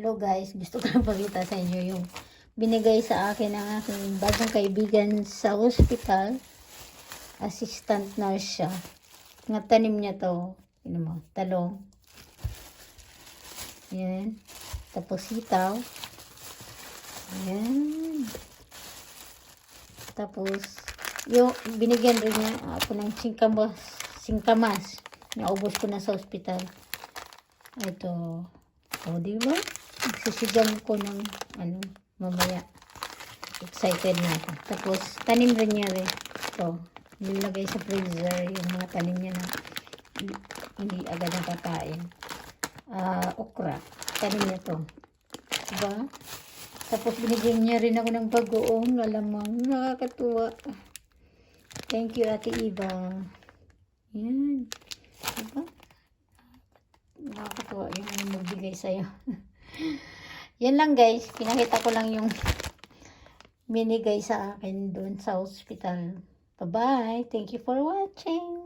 Hello guys, gusto ko lang pakita sa inyo yung binigay sa akin ng aking bagong kaibigan sa hospital. Assistant nurse siya. Nga tanim niya to. Ano mo, talong. Yan. Tapos sitaw. Yan. Tapos, yung binigyan rin niya ako ng singkamas. Singkamas. Naubos ko na sa hospital. Ito. O, di ba? Nagsisigang ko ng, ano, mamaya. Excited na ako. Tapos, tanim rin niya rin. Ito. Nilagay sa freezer yung mga tanim niya na hindi, agad nakakain. Ah, okra. Tanim niya to. Diba? Tapos, binigyan niya rin ako ng bagoong lalamang. Nakakatuwa. Thank you, Ate Eva. Yan. Diba? Nakakatuwa yung magbigay sa'yo. Yan lang guys. Pinakita ko lang yung binigay sa akin doon sa hospital. Bye-bye. Thank you for watching.